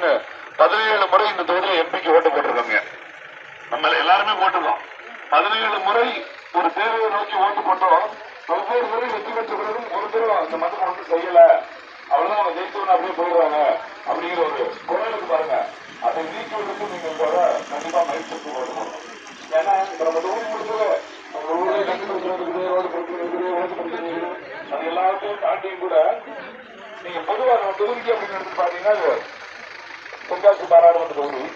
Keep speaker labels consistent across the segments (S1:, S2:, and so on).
S1: அப்படின்னு பதினேழு முறை இந்த தொகுதியில் எம்பிக்கு ஓட்டு போட்டிருக்காங்க. நம்ம எல்லாருமே போட்டுருக்கோம் பதினேழு முறை ஒரு தேவையை நோக்கி ஓட்டு போட்டோம். ஒவ்வொரு முறை வெற்றி பெற்ற பிறகு ஒரு தடவை அந்த மதம் ஒன்று செய்யல. அவ்வளவுதான் அவங்க ஜெயிச்சவங்க அப்படியே போயிடுவாங்க அப்படிங்கிற ஒரு குரலுக்கு பாருங்க. அதை நீக்குவதற்கு நீங்க கூட கண்டிப்பா மயிற்சி ஓட்டு போடணும் ஏன்னா இப்ப நம்ம தொகுதி முடிச்சது நம்ம ரோடு பிரச்சனை இருக்குது அது எல்லாத்தையும் தாண்டியும் கூட நீங்க பொதுவாக நம்ம தொகுதிக்கு அப்படின்னு எடுத்து பாத்தீங்கன்னா தென்காசி பாராளுமன்ற தொகுதி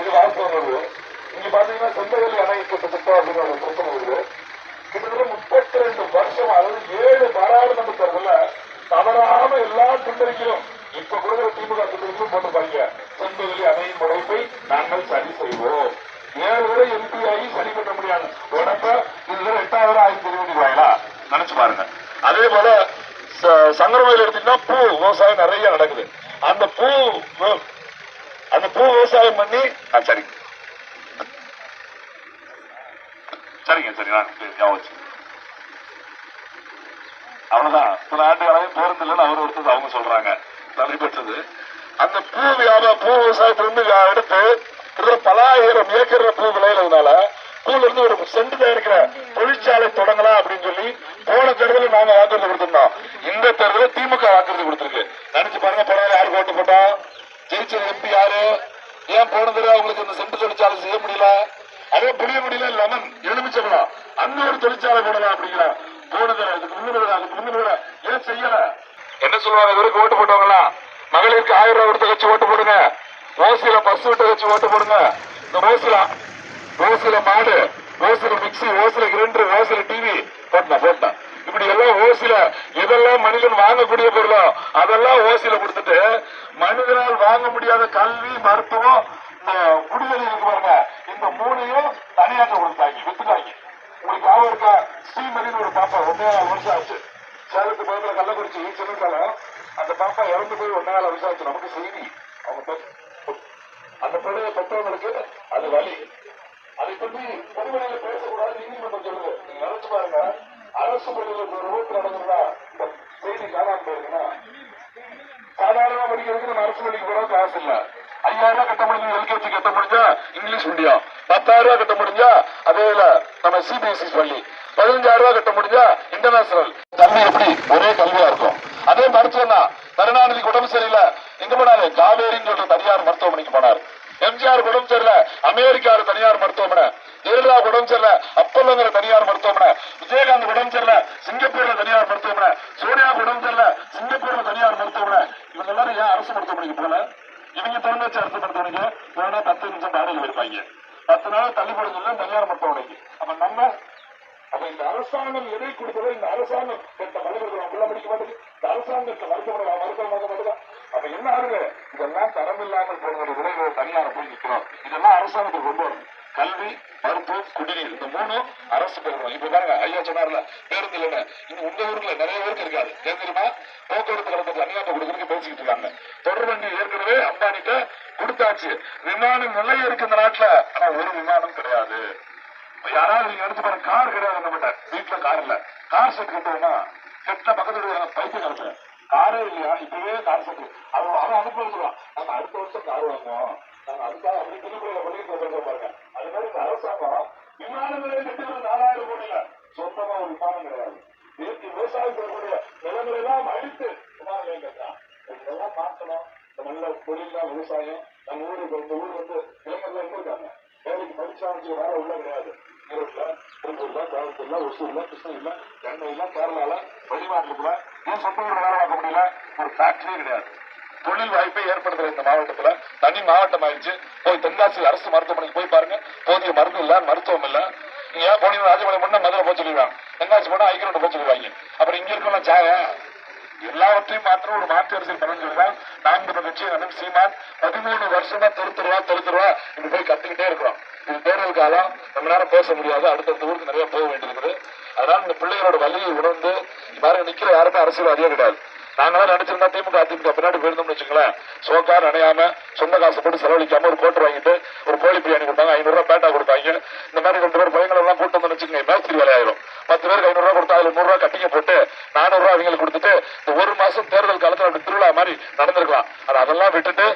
S1: இது வாசகம் வருது இங்க பாத்தீங்கன்னா செந்தகல் அணை திட்டம் அப்படின்னு ஒரு பிரச்சனை கிட்டத்தட்ட முப்பத்தி ரெண்டு வருஷம் அதாவது ஏழு பாராளுமன்ற தேர்தல தவறாம எல்லா திட்டங்களும் இப்ப கொடுக்குற திமுக போட்டு போட்டுப்பாங்க சொந்தவெளி அணையின் உழைப்பை நாங்கள் சரி செய்வோம். ஏழு வரை எம்பி ஆகி சரி பண்ண முடியாது. உடப்ப இதுல எட்டாவது ஆகி தெரிவிக்கிறாங்களா நினைச்சு பாருங்க. அதே போல ச- எடுத்தீங்கன்னா பூ விவசாயம் நிறைய நடக்குது. பூ விவசாயம் பண்ணி ஆ, சரிங்க சரிங்க சரி நான் ஞாபகம் அவ்வளவுதான். சில ஆண்டுகளாக பேருந்து இல்லைன்னு அவர் ஒருத்தர் அவங்க சொல்றாங்க. நடைபெற்றது பெற்றது. அந்த பூ வியாபாரம் பூ விவசாயத்திலிருந்து எடுத்து கிட்டத்தட்ட பலாயிரம் ஏக்கர் பூ விளையிறதுனால பூல இருந்து ஒரு செண்டு தயாரிக்கிற தொழிற்சாலை தொடங்கலாம் அப்படின்னு சொல்லி போன தேர்தலில் நாங்க வாக்குறுதி கொடுத்திருந்தோம். இந்த தேர்தலில் திமுக வாக்குறுதி கொடுத்திருக்கு. நினைச்சு பாருங்க போன யாருக்கு ஓட்டு போட்டோம்? ஜெயிச்சது எம்பி யாரு? ஏன் போன தடவை அவங்களுக்கு இந்த செண்டு தொழிற்சாலை செய்ய முடியல? அதே புளிய முடியல லெமன் எலுமிச்சம்பழம் அந்த ஒரு தொழிற்சாலை போடலாம் அப்படிங்கிற. போன தடவை அதுக்கு முன்னுரை அதுக்கு முன்னுரை ஏன் செய்யல? என்ன சொல்லுவாங்க இவருக்கு ஓட்டு போட்டவங்களா? மகளிருக்கு ஆயிரம் ரூபாய் கொடுத்த கட்சி ஓட்டு போடுங்க. ஓசியில பஸ் விட்டு கட்சி ஓட்டு போடுங்க. இந்த ஓசில ஓசில மாடு ஓசில மிக்சி ஓசில கிரைண்டர் ஓசில டிவி. போட்டா போட்டா இப்படி எல்லாம் ஓசில எதெல்லாம் மனிதன் வாங்கக்கூடிய பொருளோ? அதெல்லாம் ஓசில கொடுத்துட்டு மனிதனால் வாங்க முடியாத கல்வி மருத்துவம் இந்த குடிநீர் இருக்கு பாருங்க. இந்த மூணையும் தனியாக கொடுத்தாங்க வித்துட்டாங்க. உங்களுக்கு ஞாபகம் இருக்கா? ஸ்ரீமதினு ஒரு பாப்பா ஒன்னே நாலு வருஷம் ஆச்சு. சேலத்து பக்கத்துல கள்ளக்குறிச்சி சின்னக்காலம் அந்த பாப்பா இறந்து போய் ஒன்னே நாலு வருஷம் ஆச்சு நமக்கு செய்தி. அவங்க அந்த பிள்ளைய பெற்றவங்களுக்கு அது வழி அதை பற்றி பொதுவெளியில பேசக்கூடாது நீதிமன்றம் சொல்லுங்க நீங்க நினைச்சு பாருங்க. அரசு பள்ளிகளுக்கு ஒரு ரோட்டு நடந்ததுன்னா இந்த செய்தி காணாம போயிருக்குன்னா சாதாரணமா படிக்கிறதுக்கு நம்ம அரசு பள்ளிக்கு போறது காசு இல்ல. ஐயாயிரம் ரூபாய் கட்ட முடிஞ்சு எல்கேஜி கட்ட முடிஞ்சா இங்கிலீஷ் மீடியம். பத்தாயிரம் ரூபாய் கட்ட முடிஞ்சா அதே நம்ம சிபிஎஸ்இ பள்ளி. பதினஞ்சாயிரம் ரூபாய் கட்ட முடிஞ்சா இன்டர்நேஷனல் கல்வி எப்படி? ஒரே கல்வியா இருக்கும். அதே மருத்துவம் தான் கருணாநிதிக்கு உடம்பு சரியில்லை. எங்க போனாரு? காவேரின்னு சொல்ற தனியார் மருத்துவமனைக்கு போனார். எம்ஜிஆர் உடம்பு சரியில்ல. அமெரிக்காரு தனியார் மருத்துவமனை. ஜெயலலிதா உடம்பு சரியில்ல. அப்பல்லங்கிற தனியார் மருத்துவமனை. விஜயகாந்த் உடம்பு சரியில்ல. சிங்கப்பூர்ல தனியார் மருத்துவமனை. சோனியா உடம்பு சரியில்ல. சிங்கப்பூர்ல தனியார் மருத்துவமனை. இவங்க எல்லாரும் ஏன் அரசு மருத்துவமனைக்கு போல இவங்க திறந்து வச்சு அரசு மருத்துவமனைக்கு போனா பத்து நிமிஷம் பாடல் இருப்பாங்க பத்து நாள் தள்ளி போட சொல்ல தனியார் மருத்துவமனைக்கு. அப்ப நம்ம அப்ப இந்த அரசாங்கம் எதை கொடுத்ததோ இந்த அரசாங்கம் பெற்ற மனிதர்கள் உள்ள படிக்க மாட்டேங்குது. இந்த அரசாங்கத்தை மருத்துவமனை மருத்துவமாக பார்க்க மாட்டேங்குது? அப்ப என்ன ஆகுது? இதெல்லாம் தரம் இல்லாமல் போகிற விளைவு தனியார போய் நிற்கிறோம் இதெல்லாம் அரசாங்கத்துக்கு கொண்டு வரணும். கல்வி மருத்துவம் குடிநீர் இந்த மூணும் அரசு பெறணும் இப்ப பாருங்க ஐயா சொன்னார்ல பேருந்து இல்லைன்னு. இன்னும் உங்க ஊர்ல நிறைய பேருக்கு இருக்காது ஏன் தெரியுமா போக்குவரத்து கழகத்தை தனியாட்ட கொடுக்கறதுக்கு பேசிக்கிட்டு இருக்காங்க. தொடர் வண்டி ஏற்கனவே அம்பானிட்ட கொடுத்தாச்சு. விமானம் நிலையம் இருக்கு இந்த நாட்டுல. ஆனா ஒரு விமானம் கிடையாது. யாராவது நீங்க எடுத்து பாருங்க கார் கிடையாது நம்மகிட்ட வீட்டுல கார் இல்ல. கார் செட் கட்டுவோம்னா கெட்ட பக்கத்துல பைக்கு கலப்பு காரே இல்லையா? இப்பவே கார் செட் அவன் அவன் அனுப்பி சொல்லுவான். நாங்க அடுத்த வருஷம் கார் வாங்குவோம். நாங்க அதுக்காக அப்படி பண்ணிட்டு பாருங்க. அது மாதிரி இந்த அரசாங்கம் விமான நிலையம் கட்டுறது நாலாயிரம் கோடியில. சொந்தமா ஒரு விமானம் கிடையாது. நேற்று விவசாயம் நிலங்களை எல்லாம் அழித்து விமான நிலையம் கட்டுறான் இதெல்லாம் மாற்றணும் நல்ல தொழில் தான் விவசாயம். நம்ம ஊருக்கு இந்த ஊர் வந்து இளைஞர்கள் எங்க இருக்காங்க? வேலைக்கு படிச்சாங்க வேற உள்ள கிடையாது. ஈரோட்ல திருப்பூர்ல கோயம்புத்தூர்ல ஒசூர்ல கிருஷ்ணகிரில சென்னையில கேரளால வெளிநாட்டுல ஏன் சொந்த ஊர்ல வேலை பார்க்க முடியல? ஒரு ஃபேக்டரியே கிடையாது. தொழில் வாய்ப்பை ஏற்படுத்துற இந்த மாவட்டத்துல தனி மாவட்டம் ஆயிடுச்சு போய் தென்காசி அரசு மருத்துவமனைக்கு போய் பாருங்க. போதிய மருந்து இல்ல மருத்துவம் இல்ல. நீங்க ஏன் போனீங்க ராஜபாளையம் முன்ன மதுரை போக சொல்லிடுவாங்க. தென்காசி போனா ஐக்கிரோட போக சொல்லிடுவாங்க. அப்புறம் இங்க இருக்கலாம் சாய எல்லாவற்றையும் மாத்திரம் ஒரு மாற்று அரசியல் பண்ண நான்கு கட்சி அண்ணன் சீமான் பதிமூணு வருஷமா தெருத்துருவா தெருத்துருவா இப்படி போய் கத்துக்கிட்டே இருக்கிறோம். இது தேர்தல் காலம் நம்ம நேரம் பேச முடியாது. அடுத்தடுத்த ஊருக்கு நிறைய போக வேண்டியிருக்குது. அதனால இந்த பிள்ளைகளோட வலியை உணர்ந்து பாருங்க நிக்கிற யாருமே அரசியல்வாதியே கிடையாது. நாங்களாம் நடிச்சிருந்தா திமுக அதிமுக பின்னாடி போயிருந்தோம்னு வச்சுங்களேன் சோக்கார் அணையாம சொந்த காசு போட்டு செலவழிக்காம ஒரு கோட்டு வாங்கிட்டு ஒரு கோழி பிரியாணி கொடுத்தாங்க ஐநூறு ரூபாய் பேட்டா கொடுத்தாங்க. இந்த மாதிரி ரெண்டு பேர் பையங்களை எல்லாம் கூட்டம் வந்து வச்சுக்கோங்க மேஸ்திரி வேலையாயிரும். பத்து பேருக்கு ஐநூறு ரூபாய் கொடுத்தா அதுல நூறு ரூபாய் கட்டிங்க போட்டு நானூறு ரூபாய் அவங்களுக்கு கொடுத்துட்டு இந்த ஒரு மாசம் தேர்தல் காலத்துல அப்படி திருவிழா மாதிரி நடந்திருக்கலாம். ஆனா அதெல்லாம் விட்டுட்டு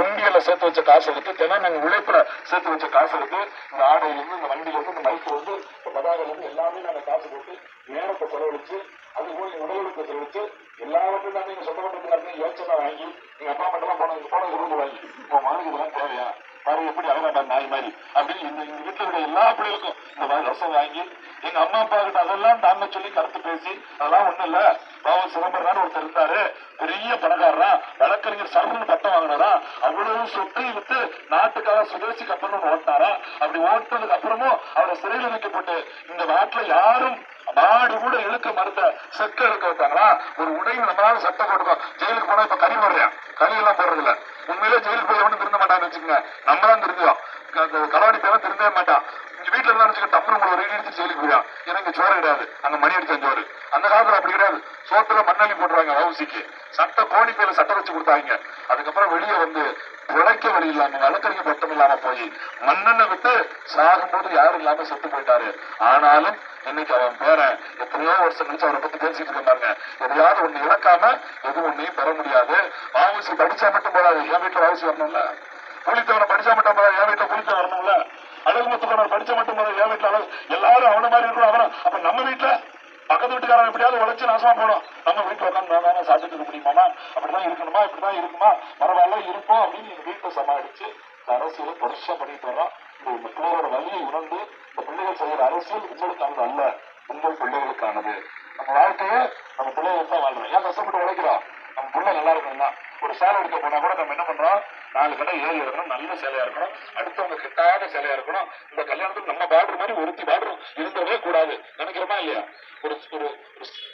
S1: உண்டியல்ல சேர்த்து வச்ச காசு எடுத்து தினம் நாங்க உழைப்புல சேர்த்து வச்ச காசு எடுத்து இந்த ஆடையில இருந்து இந்த வண்டியில இருந்து இந்த மைக்ல இருந்து இந்த பதாகையில இருந்து எல்லாமே நாங்க காசு போட்டு நேரத்தை செலவழிச்சு அது போய் உடலுக்கு செலவழிச்சு எல்லாவற்றையும் நாங்க எங்க சொந்த பந்தத்துக்கு நடத்தி வாங்கி எங்க அப்பா மட்டும் போனது போனது இருந்து வாங்கி உங்க மகனுக்கு இதெல்லாம் தேவையா? பாரு எப்படி அழகாட்டா நாய் மாதிரி. அப்படின்னு இந்த எங்க வீட்டுல இருக்க எல்லா பிள்ளைகளுக்கும் இந்த மாதிரி ரசம் வாங்கி எங்க அம்மா அப்பா கிட்ட அதெல்லாம் தாங்க சொல்லி கருத்து பேசி அதெல்லாம் ஒண்ணும் இல்ல. பாபு சிதம்பரம் ஒருத்தர் இருந்தாரு. பெரிய பணக்காரரா வழக்கறிஞர் சர்வன் பட்டம் வாங்கினாரா அவ்வளவு சொத்தை வித்து நாட்டுக்காக சுதேசி கப்பல் ஒண்ணு ஓட்டினாரா? அப்படி ஓட்டினதுக்கு அப்புறமும் அவரை சிறையில் வைக்கப்பட்டு இந்த நாட்டுல யாரும் மாடு கூட இழுக்க மறுத்த செக்க இழுக்க வைத்தாங்களா? ஒரு உடையும் நம்மளால சட்டை போட்டுக்கோம் ஜெயிலுக்கு போனா இப்ப கறி போடுறேன் கறி எல்லாம் போடுறது இல்ல உண்மையிலே ஜெயிலுக்கு போய் எவனும் திருந்த மாட்டான்னு வச்சுக்கோங்க. நம்மளாம் திருந்துவோம். களவாணி பேரும் திருந்தவே மாட்டான். இங்க வீட்டுல இருந்தா வச்சுக்க டம்னு உங்களை ஒரு இடிச்சு ஜெயிலுக்கு போயிடும் எனக்கு சோறு கிடையாது. அங்க மணி அடிச்ச சோறு. அந்த காலத்துல அப்படி கிடையாது. சோத்துல மண்ணாளி போட்டுருவாங்க வவுசிக்கு. சட்டை கோணி பேர்ல சட்டை வச்சு கொடுத்தாங்க. அதுக்கப்புறம் வெளியே வந்து உழைக்க வழி இல்லாம வழக்கறிஞர் பட்டம் இல்லாம போய் மன்னனை விட்டு சாகும்போது யாரும் இல்லாம செத்து போயிட்டாரு. ஆனாலும் இன்னைக்கு அவன் பேரன் எத்தனையோ வருஷம் கழிச்சு அவரை பத்தி பேசிட்டு இருந்தாங்க. எதையாவது ஒண்ணு இழக்காம எதுவும் ஒண்ணையும் பெற முடியாது. வாவசி படிச்சா மட்டும் போறாது என் வீட்டுல வாவசி வரணும்ல? புலித்தவனை படிச்சா மட்டும் போறாது என் வீட்டுல புலித்த வரணும்ல? அழகுமுத்துக்கணர் படிச்ச மட்டும் போதாது. என் வீட்டுல எல்லாரும் அவன மாதிரி இருக்கணும் அவன அப்ப நம்ம வீட்டுல பக்கத்து வீட்டுக்காரன் எப்படியாவது உழைச்சு நாசமா போனோம். நம்ம வீட்டுல உட்காந்து இருக்க முடியுமா அப்படிதான் இருக்கணுமா இப்படிதான் இருக்குமா? பரவாயில்ல இருப்போம் அப்படின்னு எங்க வீட்டை சமாளிச்சு இந்த அரசியலை தொடர்ச்சியா பண்ணிட்டு வரோம் இந்த இந்த பிள்ளைகளோட வழியை உணர்ந்து இந்த பிள்ளைகள் செய்யற அரசியல் உங்களுக்கானது அல்ல உங்கள் பிள்ளைகளுக்கானது. நம்ம வாழ்க்கையை நம்ம பிள்ளைகளுக்கு தான் வாழ்றோம். ஏன் கஷ்டப்பட்டு உழைக்கிறோம்? நம்ம பிள்ளை நல்லா இருக்கணும்னா ஒரு சேலை எடுக்க போனா கூட நம்ம என்ன பண்றோம்? நாலு கடை ஏறி இருக்கணும் நல்ல சிலையா இருக்கணும். அடுத்தவங்க கிட்டாத சிலையா இருக்கணும். இந்த கல்யாணத்துக்கு நம்ம பாடுற மாதிரி ஒருத்தி பாடுறோம் இருந்தவே கூடாது. நினைக்கிறோமா இல்லையா? ஒரு ஒரு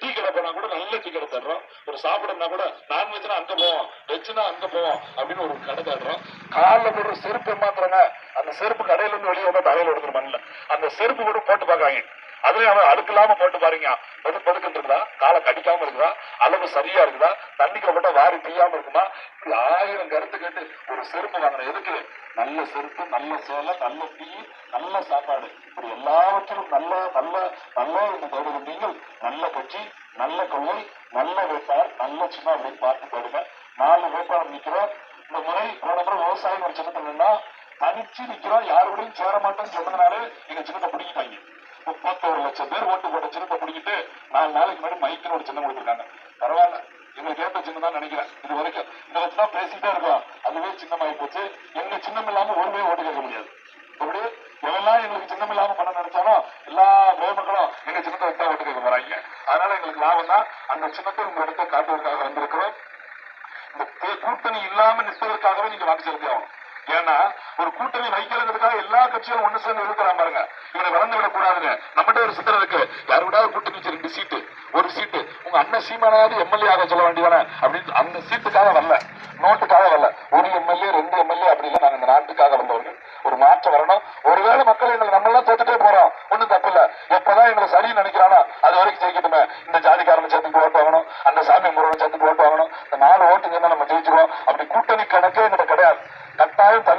S1: டீ கடை போனா கூட நல்ல டீ கடை தர்றோம். ஒரு சாப்பிடனா கூட நான்வெஜ்னா அங்க போவோம். வெஜ்னா அங்க போவோம் அப்படின்னு ஒரு கடை தர்றோம். காலில் போடுற செருப்பு ஏமாத்துறாங்க அந்த செருப்பு கடையில இருந்து வெளியே வந்தா தலையில எடுத்துரு அந்த செருப்பு கூட போட்டு பார்க்காங்க. அதுலயும் அவன் அழுக்கு போட்டு பாருங்க. படு படுக்கிட்டு இருக்குதா? காலை கடிக்காம இருக்குதா? அளவு சரியா இருக்குதா? தண்ணிக்கு போட்டா வாரி தீயாம இருக்குமா? இப்படி ஆயிரம் கருத்து கேட்டு ஒரு செருப்பு வாங்கின எதுக்கு? நல்ல செருப்பு நல்ல சேலை நல்ல டீ நல்ல சாப்பாடு. இப்படி எல்லாவற்றிலும் நல்ல நல்ல நல்ல என்று தேடுகிற நீங்கள் நல்ல கட்சி நல்ல கொள்கை நல்ல வேட்பாளர் நல்ல சின்ன அப்படின்னு பார்த்து தேடுங்க. நாலு வேட்பாளர் நிற்கிறோம் இந்த முறை போன முறை விவசாயம் ஒரு சின்னத்தில் தனிச்சு நிக்கிறோம் யாரு கூடயும் சேர மாட்டோம்னு சொன்னதுனாலே எங்க சின்னத்தை பிடிக்கிட்டாங்க முப்பத்தோரு லட்சம் பேர் ஓட்டு போட்ட சின்னத்தை பிடிக்கிட்டு நாலு நாளைக்கு முன்னாடி மைக்குன்னு ஒரு சின்னம் கொடுத்துருக்காங்க. பரவாயில்ல. எங்களுக்கு ஏற்ற சின்னம் தான் நினைக்கிறேன். இது வரைக்கும் இதை வச்சுதான் பேசிட்டே இருக்கோம் அதுவே சின்னமாயி போச்சு. எங்க சின்னம் இல்லாம ஒருமே ஓட்டு கேட்க முடியாது. அப்படி எவெல்லாம் எங்களுக்கு சின்னம் இல்லாம பண்ண நினைச்சாலும் எல்லா பொதுமக்களும் எங்க சின்னத்தை வச்சா ஓட்டு கேட்க போறாங்க. அதனால எங்களுக்கு லாபம் தான். அந்த சின்னத்தை உங்க இடத்தை காட்டுவதற்காக வந்திருக்கிறோம். இந்த கூட்டணி இல்லாம நிற்பதற்காகவே நீங்க வாக்கு செலுத்தணும் ஏன்னா ஒரு கூட்டணி வைக்கிறதுக்காக எல்லா கட்சியும் ஒண்ணு சேர்ந்து இருக்கிறான் பாருங்க. இவனை வளர்ந்து விட கூடாதுங்க நம்மகிட்ட ஒரு சித்திரம் இருக்கு. யாரு விடாத கூட்டணி வச்சு ரெண்டு சீட்டு ஒரு சீட்டு. உங்க அண்ணன் சீமானாவது எம்எல்ஏ ஆக சொல்ல வேண்டியதானே? அப்படின்னு அந்த சீட்டுக்காக வரல. நோட்டுக்காக வரல. ஒரு எம்எல்ஏ ரெண்டு எம்எல்ஏ அப்படி இல்லை. நாங்க இந்த நாட்டுக்காக வந்தவர்கள். ஒரு மாற்றம் வரணும். ஒருவேளை மக்கள் எங்களை நம்ம எல்லாம் தோத்துட்டே போறோம். ஒண்ணும் தப்பு இல்ல. எப்பதான் எங்களை சரின்னு நினைக்கிறானோ அது வரைக்கும் ஜெயிக்கட்டுமே. இந்த ஜாதிக்காரனை சேர்த்துக்கு ஓட்டு வாங்கணும். அந்த சாமி முருகனை சேர்த்துக்கு ஓட்டு வாங்கணும். இந்த நாலு ஓட்டு என்ன நம்ம ஜெயிச்சிருவோம். அப்படி கூட்டணி கணக்கே எங்கிட்ட கிடையாது.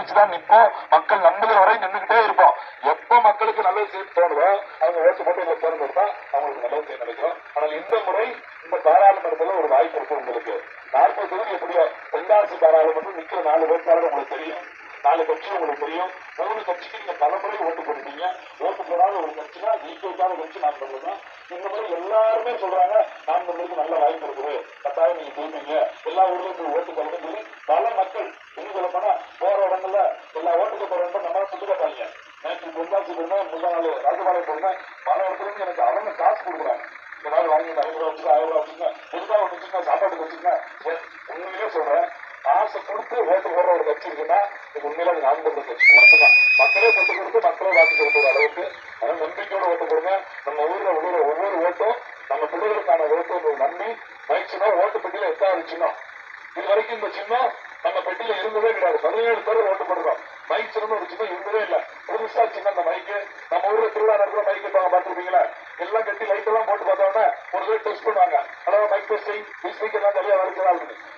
S1: வச்சுதான் நிற்போம் மக்கள் நம்புகிற வரை நின்றுகிட்டே இருப்போம். எப்ப மக்களுக்கு நல்லது செய்ய தோணுதோ அவங்க ஓட்டு போட்டு உங்களை தேர்ந்தெடுத்தா அவங்களுக்கு நல்லது செய்ய நினைக்கிறோம். ஆனால் இந்த முறை இந்த பாராளுமன்றத்தில் ஒரு வாய்ப்பு இருக்கு உங்களுக்கு. நாற்பது தொகுதி எப்படியோ தென்காசி பாராளுமன்றம் நிக்கிற நாலு வேட்பாளர் உங்களுக்கு தெரியும். நாலு கட்சி உங்களுக்கு தெரியும். மூணு கட்சிக்கு நீங்க பலமுறை ஓட்டு போட்டுட்டீங்க ஓட்டு போடாத ஒரு கட்சினா ஈக்குவலுக்கான கட்சி நான் சொல்லுவேன் இந்த மாதிரி எல்லாருமே சொல்றாங்க நான் உங்களுக்கு நல்ல வாய்ப்பு இருக்குது. கட்டாயம் நீங்க ஜெயிப்பீங்க எல்லா ஊர்லயும் ஓட்டு போடுறது சொல்லி பல மக்கள் என்ன சொல்ல போனா போற இடங்கள்ல எல்லா ஓட்டுக்கு போற இடம் நம்ம சொல்லி பார்த்தாங்க நேற்று பொங்காசி போயிருந்தேன் முந்தா நாள் ராஜபாளையம் போயிருந்தேன். பல இடத்துல எனக்கு அவங்க காசு கொடுக்குறாங்க. இந்த வாங்கி ஐநூறு ரூபா வச்சுக்க ஆயிரம் ரூபா வச்சுக்க புதுசாக ஒன்று வச்சுக்க சாப்பாட்டுக்கு வச்சுக்க உண்மையிலே சொல்றேன் காசு கொடுத்து ஓட்டு போடுற ஒரு கட்சி இருக்குன்னா இது உண்மையில அது நாம் கட்சி. மட்டும்தான். மக்களே சொத்து கொடுத்து மக்களே வாக்கு செலுத்துற அளவுக்கு அதனால நம்பிக்கையோட ஓட்டு கொடுங்க நம்ம ஊர்ல உள்ள ஒவ்வொரு ஓட்டும் நம்ம பிள்ளைகளுக்கான ஓட்டு நம்பி மைக் ஓட்டு பெட்டியில எட்டாவது சின்னம் இது வரைக்கும் இந்த சின்னம் நம்ம பெட்டியில இருந்ததே கிடையாது. பதினேழு பேர் ஓட்டு போடுறோம் மைக் சின்னம் ஒரு சின்னம் இருந்ததே இல்ல. புதுசா சின்னம் அந்த மைக்கு நம்ம ஊர்ல திருவிழா நடக்கிற மைக் இருப்பாங்க பாத்துருப்பீங்களா எல்லாம் கட்டி லைட் எல்லாம் போட்டு பார்த்தோம்னா ஒரு தடவை டெஸ்ட் பண்ணுவாங்க. அதாவது மைக் டெஸ்டிங் மிஸ்டேக் எல்லாம் சரியா வருகிறா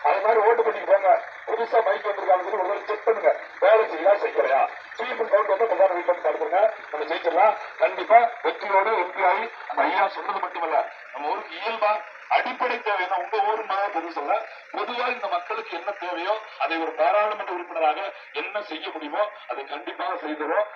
S1: அது மாதிரி ஓட்டு பண்ணி போங்க. புதுசா மைக் வந்திருக்காங்க ஒரு தடவை செக் பண்ணுங்க. வேலை செய்யலா செய்யலையா ஸ்பீக்கர் சவுண்ட் வந்து பிரதான வீட்டுல இருந்து நம்ம ஜெயிச்சிடலாம். கண்டிப்பா வெற்றியோடு எம்பி ஆகி அந்த ஐயா சொன்னது மட்டுமல்ல நம்ம ஊருக்கு இயல்பா அடிப்படை தேவை தான் உங்க ஊர் மாதிரி பெருசு சொல்ல பொதுவா இந்த மக்களுக்கு என்ன தேவையோ அதை ஒரு பாராளுமன்ற உறுப்பினராக என்ன செய்ய முடியுமோ அதை கண்டிப்பாக செய்தோம்